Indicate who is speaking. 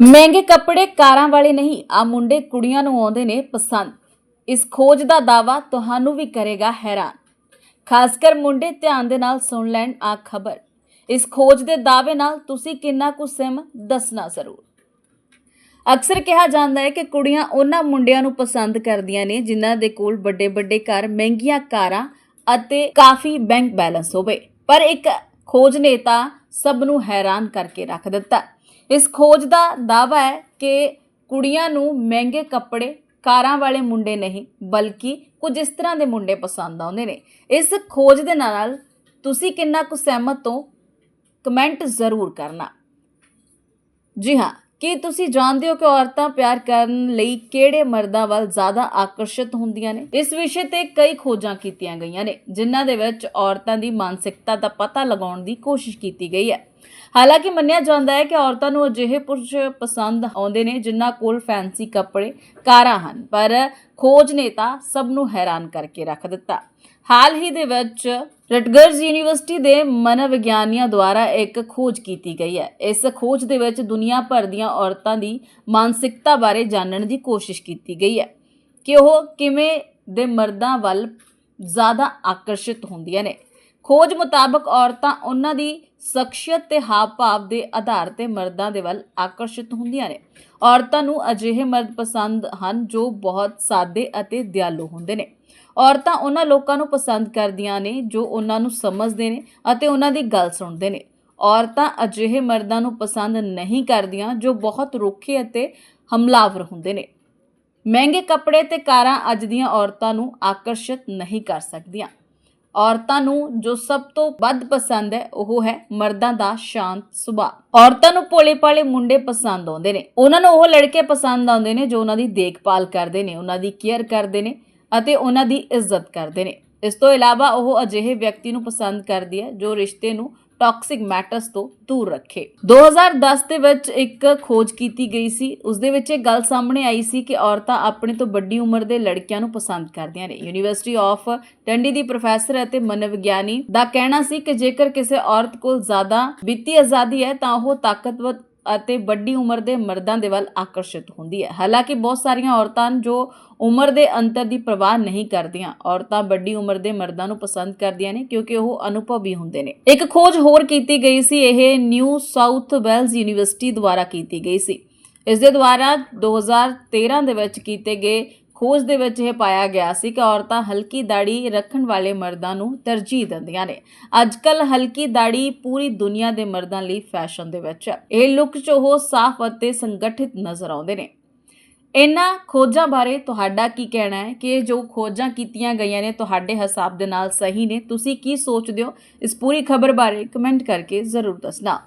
Speaker 1: ਮਹਿੰਗੇ ਕੱਪੜੇ ਕਾਰਾਂ ਵਾਲੇ ਨਹੀਂ, ਆ ਮੁੰਡੇ ਕੁੜੀਆਂ ਨੂੰ ਆਉਂਦੇ ਨੇ ਪਸੰਦ। ਇਸ ਖੋਜ ਦਾ ਦਾਵਾ ਤੁਹਾਨੂੰ ਵੀ ਕਰੇਗਾ ਹੈਰਾਨ। ਖਾਸ ਕਰ ਮੁੰਡੇ ਧਿਆਨ ਦੇ ਨਾਲ ਸੁਣ ਲੈਣ ਆ ਖਬਰ। ਇਸ ਖੋਜ ਦੇ ਦਾਅਵੇ ਨਾਲ ਤੁਸੀਂ ਕਿੰਨਾ ਕੁ ਸਿਮ ਦੱਸਣਾ ਜ਼ਰੂਰ। ਅਕਸਰ ਕਿਹਾ ਜਾਂਦਾ ਹੈ ਕਿ ਕੁੜੀਆਂ ਉਹਨਾਂ ਮੁੰਡਿਆਂ ਨੂੰ ਪਸੰਦ ਕਰਦੀਆਂ ਨੇ ਜਿਨ੍ਹਾਂ ਦੇ ਕੋਲ ਵੱਡੇ ਵੱਡੇ ਘਰ, ਮਹਿੰਗੀਆਂ ਕਾਰਾਂ ਅਤੇ ਕਾਫੀ ਬੈਂਕ ਬੈਲੈਂਸ ਹੋਵੇ। ਪਰ ਇੱਕ ਖੋਜ ਨੇ ਤਾਂ ਸਭ ਨੂੰ ਹੈਰਾਨ ਕਰਕੇ ਰੱਖ ਦਿੱਤਾ। ਇਸ ਖੋਜ ਦਾ ਦਾਅਵਾ ਹੈ ਕਿ ਕੁੜੀਆਂ ਨੂੰ ਮਹਿੰਗੇ ਕੱਪੜੇ, ਕਾਰਾਂ ਵਾਲੇ ਮੁੰਡੇ ਨਹੀਂ, ਬਲਕਿ ਕੁਝ ਇਸ ਤਰ੍ਹਾਂ ਦੇ ਮੁੰਡੇ ਪਸੰਦ ਆਉਂਦੇ ਨੇ। ਇਸ ਖੋਜ ਦੇ ਨਾਲ ਤੁਸੀਂ ਕਿੰਨਾ ਕੁ ਸਹਿਮਤ ਹੋ, ਕਮੈਂਟ ਜ਼ਰੂਰ ਕਰਨਾ। ਜੀ ਹਾਂ, ਕੀ ਤੁਸੀਂ ਜਾਣਦੇ ਹੋ ਕਿ ਔਰਤਾਂ ਪਿਆਰ ਕਰਨ ਲਈ ਕਿਹੜੇ ਮਰਦਾਂ ਵੱਲ ਜ਼ਿਆਦਾ ਆਕਰਸ਼ਿਤ ਹੁੰਦੀਆਂ ਨੇ? ਇਸ ਵਿਸ਼ੇ ਤੇ ਕਈ ਖੋਜਾਂ ਕੀਤੀਆਂ ਗਈਆਂ ਨੇ, ਜਿਨ੍ਹਾਂ ਦੇ ਵਿੱਚ ਔਰਤਾਂ ਦੀ ਮਾਨਸਿਕਤਾ ਦਾ ਪਤਾ ਲਗਾਉਣ ਦੀ ਕੋਸ਼ਿਸ਼ ਕੀਤੀ ਗਈ ਹੈ। ਹਾਲਾਂਕਿ ਮੰਨਿਆ ਜਾਂਦਾ ਹੈ ਕਿ ਔਰਤਾਂ ਨੂੰ ਅਜਿਹੇ ਪੁਰਸ਼ ਪਸੰਦ ਆਉਂਦੇ ਨੇ ਜਿਨ੍ਹਾਂ ਕੋਲ ਫੈਂਸੀ ਕੱਪੜੇ, ਕਾਰਾਂ ਹਨ, ਪਰ ਖੋਜ ਨੇ ਤਾਂ ਸਭ ਨੂੰ ਹੈਰਾਨ ਕਰਕੇ ਰੱਖ ਦਿੱਤਾ। ਹਾਲ ਹੀ ਦੇ ਵਿੱਚ ਰਟਗਰਜ਼ ਯੂਨੀਵਰਸਿਟੀ ਦੇ ਮਨੋਵਿਗਿਆਨੀਆਂ ਦੁਆਰਾ ਇੱਕ ਖੋਜ ਕੀਤੀ ਗਈ ਹੈ। ਇਸ ਖੋਜ ਦੇ ਵਿੱਚ ਦੁਨੀਆ ਭਰ ਦੀਆਂ ਔਰਤਾਂ ਦੀ ਮਾਨਸਿਕਤਾ ਬਾਰੇ ਜਾਣਨ ਦੀ ਕੋਸ਼ਿਸ਼ ਕੀਤੀ ਗਈ ਹੈ ਕਿ ਉਹ ਕਿਵੇਂ ਦੇ ਮਰਦਾਂ ਵੱਲ ਜ਼ਿਆਦਾ ਆਕਰਸ਼ਿਤ ਹੁੰਦੀਆਂ ਨੇ। ਖੋਜ ਮੁਤਾਬਕ ਔਰਤਾਂ ਉਹਨਾਂ ਦੀ ਸ਼ਖਸੀਅਤ ਤੇ ਹਾਵ-ਭਾਵ ਦੇ ਆਧਾਰ ਤੇ ਮਰਦਾਂ ਦੇ ਵੱਲ ਆਕਰਸ਼ਿਤ ਹੁੰਦੀਆਂ ਨੇ। ਔਰਤਾਂ ਨੂੰ ਅਜਿਹੇ ਮਰਦ ਪਸੰਦ ਹਨ ਜੋ ਬਹੁਤ ਸਾਦੇ ਅਤੇ ਦਿਆਲੂ ਹੁੰਦੇ ਨੇ। ਔਰਤਾਂ ਉਹਨਾਂ ਲੋਕਾਂ ਨੂੰ ਪਸੰਦ ਕਰਦੀਆਂ ਨੇ ਜੋ ਉਹਨਾਂ ਨੂੰ ਸਮਝਦੇ ਨੇ ਅਤੇ ਉਹਨਾਂ ਦੀ ਗੱਲ ਸੁਣਦੇ ਨੇ। ਔਰਤਾਂ ਅਜਿਹੇ ਮਰਦਾਂ ਨੂੰ ਪਸੰਦ ਨਹੀਂ ਕਰਦੀਆਂ ਜੋ ਬਹੁਤ ਰੁੱਖੇ ਅਤੇ ਹਮਲਾਵਰ ਹੁੰਦੇ ਨੇ। ਮਹਿੰਗੇ ਕੱਪੜੇ ਤੇ ਕਾਰਾਂ ਅੱਜ ਦੀਆਂ ਔਰਤਾਂ ਨੂੰ ਆਕਰਸ਼ਿਤ ਨਹੀਂ ਕਰ ਸਕਦੀਆਂ। ਔਰਤਾਂ ਨੂੰ ਜੋ ਸਭ ਤੋਂ ਵੱਧ ਪਸੰਦ ਹੈ, ਉਹ ਹੈ ਮਰਦਾਂ ਦਾ ਸ਼ਾਂਤ ਸੁਭਾਅ। ਔਰਤਾਂ ਨੂੰ ਭੋਲੇ-ਭਾਲੇ ਮੁੰਡੇ ਪਸੰਦ ਆਉਂਦੇ ਨੇ। ਉਹਨਾਂ ਨੂੰ ਉਹ ਲੜਕੇ ਪਸੰਦ ਆਉਂਦੇ ਨੇ ਜੋ ਉਹਨਾਂ ਦੀ ਦੇਖਭਾਲ ਕਰਦੇ ਨੇ, ਉਹਨਾਂ ਦੀ ਕੇਅਰ ਕਰਦੇ ਨੇ ਅਤੇ ਉਹਨਾਂ ਦੀ ਇੱਜ਼ਤ ਕਰਦੇ ਨੇ। ਇਸ ਤੋਂ ਇਲਾਵਾ ਉਹ ਅਜਿਹੇ ਵਿਅਕਤੀ ਨੂੰ ਪਸੰਦ ਕਰਦੀ ਹੈ ਜੋ ਰਿਸ਼ਤੇ ਨੂੰ ਟਾਕਸਿਕ ਮੈਟਰਸ ਤੋਂ ਦੂਰ ਰੱਖੇ। 2010 ਦੇ ਵਿੱਚ ਇੱਕ ਖੋਜ ਕੀਤੀ ਗਈ ਸੀ। ਉਸ ਦੇ ਵਿੱਚ ਇਹ ਗੱਲ ਸਾਹਮਣੇ ਆਈ ਸੀ ਕਿ ਔਰਤਾਂ ਆਪਣੇ ਤੋਂ ਵੱਡੀ ਉਮਰ ਦੇ ਲੜਕਿਆਂ ਨੂੰ ਪਸੰਦ ਕਰਦੀਆਂ ਨੇ। ਯੂਨੀਵਰਸਿਟੀ ਆਫ ਟੰਡੀ ਦੀ ਪ੍ਰੋਫੈਸਰ ਅਤੇ ਮਨੋਵਿਗਿਆਨੀ ਦਾ ਕਹਿਣਾ ਸੀ ਕਿ ਜੇਕਰ ਕਿਸੇ ਔਰਤ ਕੋਲ ਜ਼ਿਆਦਾ ਵਿੱਤੀ ਆਜ਼ਾਦੀ ਹੈ, ਤਾਂ ਉਹ ਤਾਕਤਵਰ ਅਤੇ ਵੱਡੀ ਉਮਰ ਦੇ ਮਰਦਾਂ ਦੇ ਵੱਲ ਆਕਰਸ਼ਿਤ ਹੁੰਦੀ ਹੈ। ਹਾਲਾਂਕਿ ਬਹੁਤ ਸਾਰੀਆਂ ਔਰਤਾਂ ਹਨ ਜੋ ਉਮਰ ਦੇ ਅੰਤਰ ਦੀ ਪਰਵਾਹ ਨਹੀਂ ਕਰਦੀਆਂ, ਔਰਤਾਂ ਵੱਡੀ ਉਮਰ ਦੇ ਮਰਦਾਂ ਨੂੰ ਪਸੰਦ ਕਰਦੀਆਂ ਨੇ ਕਿਉਂਕਿ ਉਹ ਅਨੁਭਵੀ ਹੁੰਦੇ ਨੇ। ਇੱਕ ਖੋਜ ਹੋਰ ਕੀਤੀ ਗਈ ਸੀ, ਇਹ ਨਿਊ ਸਾਊਥ ਵੈਲਜ਼ ਯੂਨੀਵਰਸਿਟੀ ਦੁਆਰਾ ਕੀਤੀ ਗਈ ਸੀ। ਇਸ ਦੇ ਦੁਆਰਾ 2013 ਦੇ ਵਿੱਚ ਕੀਤੇ ਗਏ ਖੋਜ ਦੇ ਵਿੱਚ ਇਹ ਪਾਇਆ ਗਿਆ ਸੀ ਕਿ ਔਰਤਾਂ ਹਲਕੀ ਦਾੜੀ ਰੱਖਣ ਵਾਲੇ ਮਰਦਾਂ ਨੂੰ ਤਰਜੀਹ ਦਿੰਦੀਆਂ ਨੇ। ਅੱਜਕੱਲ ਹਲਕੀ ਦਾੜੀ ਪੂਰੀ ਦੁਨੀਆ ਦੇ ਮਰਦਾਂ ਲਈ ਫੈਸ਼ਨ ਦੇ ਵਿੱਚ ਹੈ। ਇਹ ਲੁੱਕ 'ਚ ਉਹ ਸਾਫ਼ ਅਤੇ ਸੰਗਠਿਤ ਨਜ਼ਰ ਆਉਂਦੇ ਨੇ। ਇਹਨਾਂ ਖੋਜਾਂ ਬਾਰੇ ਤੁਹਾਡਾ ਕੀ ਕਹਿਣਾ ਹੈ? ਕਿ ਜੋ ਖੋਜਾਂ ਕੀਤੀਆਂ ਗਈਆਂ ਨੇ, ਤੁਹਾਡੇ ਹਿਸਾਬ ਦੇ ਨਾਲ ਸਹੀ ਨੇ? ਤੁਸੀਂ ਕੀ ਸੋਚਦੇ ਹੋ? ਇਸ ਪੂਰੀ ਖਬਰ ਬਾਰੇ ਕਮੈਂਟ ਕਰਕੇ ਜ਼ਰੂਰ ਦੱਸਣਾ।